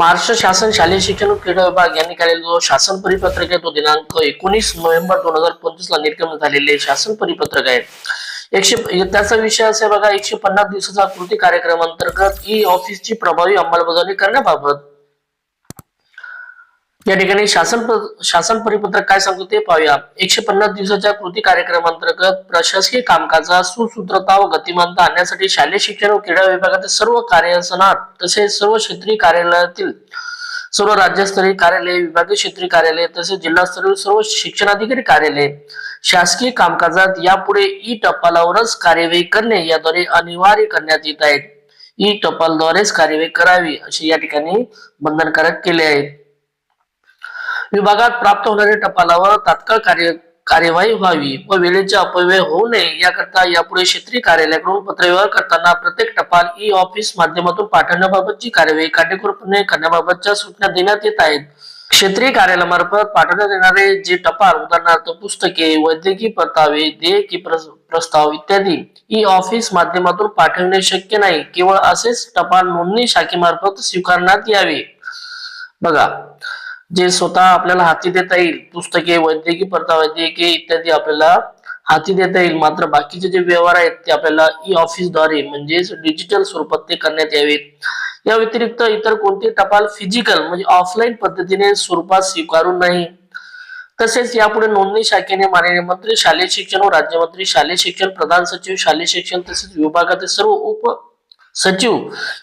महाराष्ट्र शासन शालेय शिक्षण क्रीडा विभाग यांनी काढलेला जो शासन परिपत्रक आहे तो दिनांक एकोणीस नोव्हेंबर दोन हजार पंचवीस ला निर्गमन झालेले शासन परिपत्रक आहे. एकशे त्याचा विषय असे बघा एकशे पन्नास दिवसाचा कृती कार्यक्रम अंतर्गत ई ऑफिसची प्रभावी अंमलबजावणी करण्याबाबत या ठिकाणी शासन शासन परिपत्रक काय सांगतो ते पाहूया. एकशे पन्नास दिवसाच्या कृती कार्यक्रमांतर्गत प्रशासकीय कामकाजात सुसूत्रता व गतिमानता आणण्यासाठी शालेय शिक्षण व क्रीडा विभागातील सर्व कार्यासनात तसेच सर्व क्षेत्रीय कार्यालयातील सर्व राज्यस्तरीय कार्यालय विभागीय क्षेत्रीय कार्यालय तसेच जिल्हास्तरीय सर्व शिक्षणाधिकारी कार्यालय शासकीय कामकाजात यापुढे ई टपालावरच कार्यवाही करणे याद्वारे अनिवार्य करण्यात येत आहेत ई टपालद्वारेच कार्यवाही करावी असे या ठिकाणी बंधनकारक केले आहे. विभागात प्राप्त होणाऱ्या टपालावर तात्काळ कार्य कार्यवाही व्हावी व वेळेचे अपव्यय होऊ नये याकरता यापुढे क्षेत्रीय कार्यालयाकडून पत्रव्यवहार करताना प्रत्येक टपाल ई ऑफिस माध्यमातून पाठवण्याबाबतची कार्यवाही काटेकोरपणे करण्याबाबतच्या सूचना देण्यात येत आहेत. क्षेत्रीय कार्यालयामार्फत पाठवण्यात येणारे जे टपाल उदाहरणार्थ पुस्तके वैद्यकीय परतावे देयकी प्रस्ताव इत्यादी ई ऑफिस माध्यमातून पाठवणे शक्य नाही. केवळ असेच टपाल नोंदणी शाखेमार्फत स्वीकारण्यात यावे. बघा जे स्वतः आपल्याला हाती देता येईल पुस्तके वैद्यकीय परता वैद्यकीय इत्यादी आपल्याला हाती देता येईल. मात्र बाकीचे जे व्यवहार आहेत ते आपल्याला ई ऑफिसद्वारे म्हणजेच डिजिटल स्वरूपात ते करण्यात यावेत. या व्यतिरिक्त इतर कोणते टपाल फिजिकल म्हणजे ऑफलाईन पद्धतीने स्वरूपात स्वीकारू नाही. तसेच यापुढे नोंदणी शाखेने माननीय मंत्री शालेय शिक्षण व राज्यमंत्री शालेय शिक्षण प्रधान सचिव शालेय शिक्षण तसेच विभागातील सर्व उप सचिव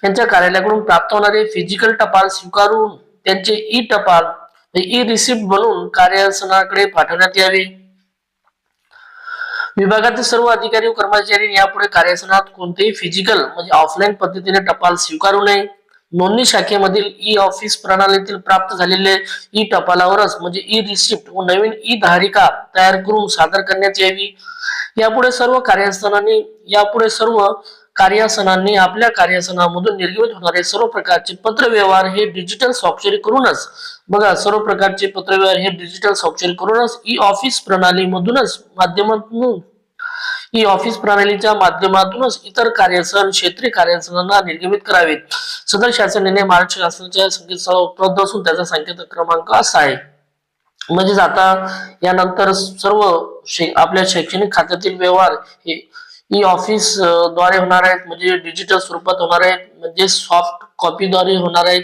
यांच्या कार्यालयाकडून प्राप्त होणारे फिजिकल टपाल स्वीकारून त्यांचे ई टपाल ई रिसिप्ट बनवून कार्यासनाकडे पाठवण्यात यावे. विभागातील सर्व अधिकारी व कर्मचारी यापुढे कार्यासनात कोणतेही फिजिकल म्हणजे ऑफलाईन पद्धतीने टपाल स्वीकारू नये. नोंदणी शाखेमधील ई ऑफिस प्रणालीतील प्राप्त झालेले ई टपालावरच म्हणजे ई रिसिप्ट व नवीन ई धारिका तयार करून सादर करण्यात यावी. यापुढे सर्व कार्यस्थानांनी यापुढे सर्व कार्यासनांनी आपल्या कार्यासनामधून निर्गमित होणारे सर्व प्रकारचे पत्रव्यवहार हे डिजिटल स्वाक्षरी करूनच बघा सर्व प्रकारचे पत्रव्यवहार हे डिजिटल स्वाक्षरी करूनच ई ऑफिस प्रणालीमधूनच माध्यमातून ई ऑफिस प्रणालीच्या माध्यमातूनच इतर कार्यासन क्षेत्रीय कार्यासनांना निर्गमित करावेत. सदर शासन निर्णय महाराष्ट्र शासनाच्या संकेतस्थळावर उपलब्ध असून त्याचा संकेत क्रमांक असा आहे. म्हणजेच आता यानंतर सर्व शै- आपल्या शैक्षणिक खात्यातील व्यवहार हे ई ऑफिसद्वारे होणार आहेत म्हणजे डिजिटल स्वरूपात होणार आहेत म्हणजे सॉफ्ट कॉपीद्वारे होणार आहेत.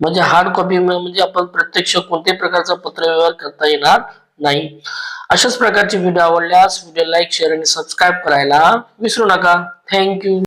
म्हणजे हार्ड कॉपी म्हणजे आपण प्रत्यक्ष कोणत्याही प्रकारचा पत्रव्यवहार करता येणार नाही. अशाच प्रकारचे व्हिडिओ आवडल्यास व्हिडिओ लाईक शेअर आणि सबस्क्राईब करायला विसरू नका. थँक्यू.